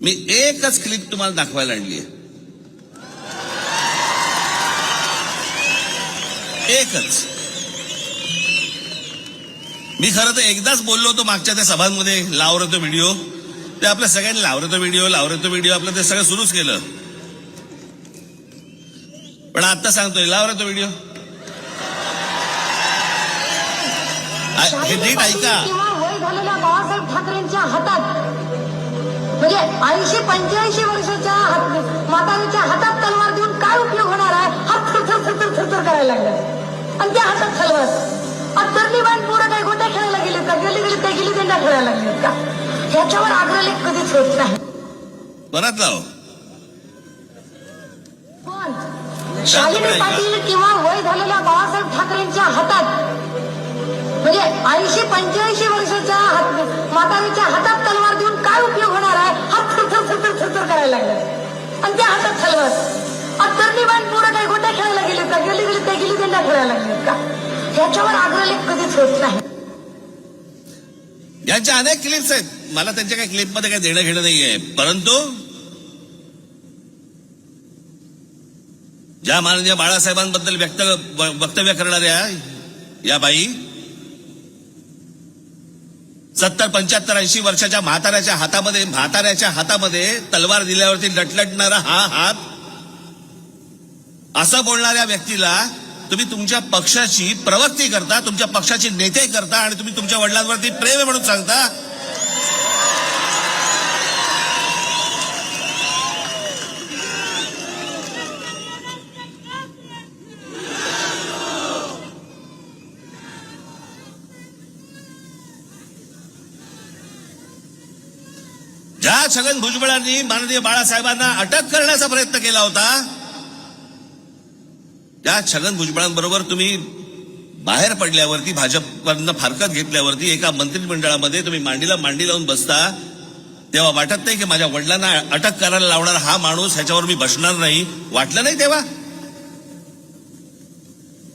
मी एकच क्लिप तुम्हाला दाखवायला आणली आहे. एकच. मी खरं तर एकदाच बोललो होतो मागच्या त्या सभांमध्ये लावर तो व्हिडिओ ते आपल्या सगळ्यांनी लावरे तो व्हिडिओ लावरे तो व्हिडिओ आपलं ते सगळं सुरूच केलं. पण आता सांगतोय लावरे तो व्हिडिओ हे नीट ऐका. ठाकरेंच्या हातात ऐंशी पंच्याऐंशी वर्षाच्या हात- म्हातारीच्या हातात तलवार देऊन काय उपयोग होणार आहे? हात थरथर थरथर थरथर करायला लागले. आणि त्या हातात तलवार. बाण पोरं काय गोट्या खेळायला गेले का? गेली गेली त्या गेली त्यांना खेळायला लागलेत का? ह्याच्यावर आग्रलेख कधीच होत नाही. परत लाव पण शालिनी पाटील किंवा वय झालेल्या बाळासाहेब ठाकरेंच्या हातात म्हणजे ऐंशी पंच्याऐंशी वर्षाच्या थरथर करायला आणि त्या हातात तलवार आणि तरली बाण पोरं काय गोट्या खेळायला गेले का? गेली गेली त्या गेली त्यांना खेळायला लागले का? याच्यावर आग्रलेख कधीच होत नाही. यांच्या अनेक क्लिप्स आहेत. मला त्यांच्या काही क्लिपमध्ये काही देणं घेणं नाहीये. परंतु ज्या माननीय बाळासाहेबांबद्दल व्यक्त वक्तव्य करणाऱ्या या बाई सत्तर पंच्याहत्तर ऐंशी वर्षाच्या म्हाताऱ्याच्या हातामध्ये म्हाताऱ्याच्या हातामध्ये तलवार दिल्यावरती लटलटणारा हा हात. असं बोलणाऱ्या व्यक्तीला तुम्ही तुमच्या पक्षाची प्रवक्ती करता तुमच्या पक्षाची नेते करता आणि तुम्ही तुमच्या वडिलांवरती प्रेम म्हणून सांगता ज्या छगन भुजबळांनी माननीय बाळासाहेबांना अटक करण्याचा प्रयत्न केला होता. त्या छगन भुजबळांबरोबर तुम्ही बाहेर पडल्यावरती भाजपकडनं फारकत घेतल्यावरती एका मंत्रिमंडळामध्ये तुम्ही मांडीला मांडी लावून बसता. तेव्हा वाटत नाही की माझ्या वडिलांना अटक करायला लावणारा हा माणूस ह्याच्यावर मी बसणार नाही. वाटलं नाही तेव्हा?